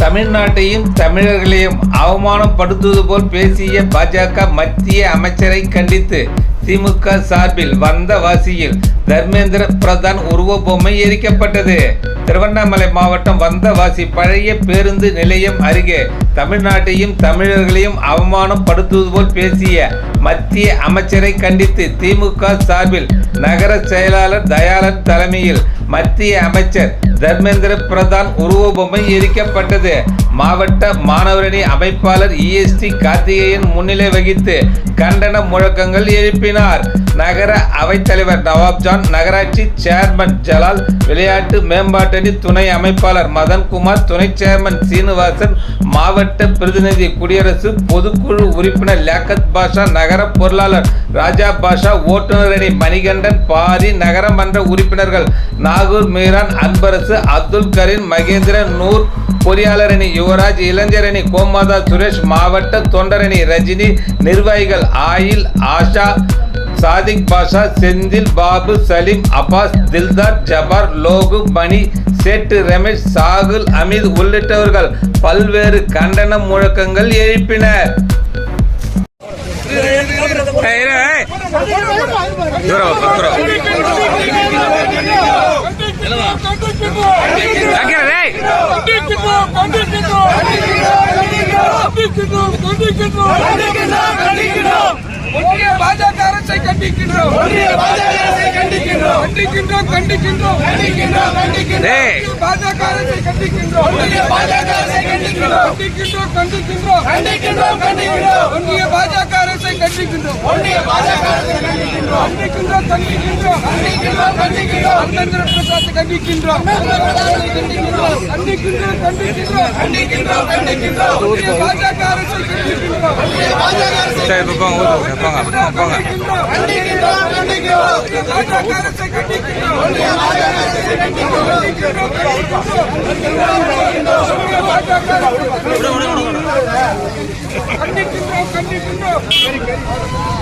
தமிழ்நாட்டையும் தமிழர்களையும் அவமானப்படுத்துவது போல் பேசிய பாஜக மத்திய அமைச்சரை கண்டித்து திமுக சார்பில் வந்த வாசியில் தர்மேந்திர பிரதான் உருவ பொம்மை எரிக்கப்பட்டது. திருவண்ணாமலை மாவட்டம் வந்தவாசி பழைய பேருந்து நிலையம் அருகே தமிழ்நாட்டையும் தமிழர்களையும் அவமானப்படுத்துவது போல் பேசிய மத்திய அமைச்சரை கண்டித்து திமுக சார்பில் நகர செயலாளர் தயாளன் தலைமையில் மத்திய அமைச்சர் தர்மேந்திர பிரதான் உருவபொம்மை எரிக்கப்பட்டது. மாவட்ட மாணவரணி அமைப்பாளர் இஎஸ்டி கார்த்திகேயன் முன்னிலை வகித்து கண்டன முழக்கங்கள் எழுப்பினார். நகர அவைத்தலைவர் நவாப்ஜான் நகராட்சி சேர்மன் ஜலால் விளையாட்டு மேம்பாட்டு மேம்பாட்டணி துணை அமைப்பாளர் மதன்குமார் துணை சேர்மன் சீனிவாசன் மாவட்ட பிரதிநிதி குடியரசு பொதுக்குழு உறுப்பினர் லியாக்கத் பாஷா நகர பொருளாளர் ராஜா பாஷா ஓட்டுநர் அணி மணிகண்டன் பாரி நகரமன்ற உறுப்பினர்கள் நாகூர் மீரான் அன்பரசு அப்துல் கரீம் மகேந்திரன் நூர் பொறியாளரணி யுவராஜ் இளைஞரணி கோமாதா சுரேஷ் மாவட்ட தொண்டரணி ரஜினி நிர்வாகிகள் ஆயில் ஆஷா சாதிக் பாஷா செந்தில் பாபு சலீம் அப்பாஸ் தில்தார் ஜபார் லோகு மணி சேட்டு ரமேஷ் சாகுல் அமீத் உள்ளிட்டவர்கள் பல்வேறு கண்டன முழக்கங்கள் எழுப்பினர் ஏய், அரசை கண்டிக்கின்றோம். கண்டிக்கின்றோம். கண்டிக்கின்றோம் கண்டிக்கின்றோம். ஏய். பாஜக அரசை கண்டிக்கின்றோம். கண்டிக்கின்றோம். கண்டிக்கின்றோம் ஒன்றிய பாஜக அரசை கண்டிக்கின்றோம். கண்டிக்கின்றோம். கண்டிக்கின்றோம் அமேந்திர பிரசாத் கண்டிக்கின்றோம். கண்டிக்கின்றோம். கண்டிக்கின்றோம். ஒன்றிய பாஜக அரசை கண்டிக்கின்றோம். சரி இப்போ போங்க ஊத்து போங்க போங்க போங்க கண்டிக்கின்றோம் கண்டிக்கின்றோம்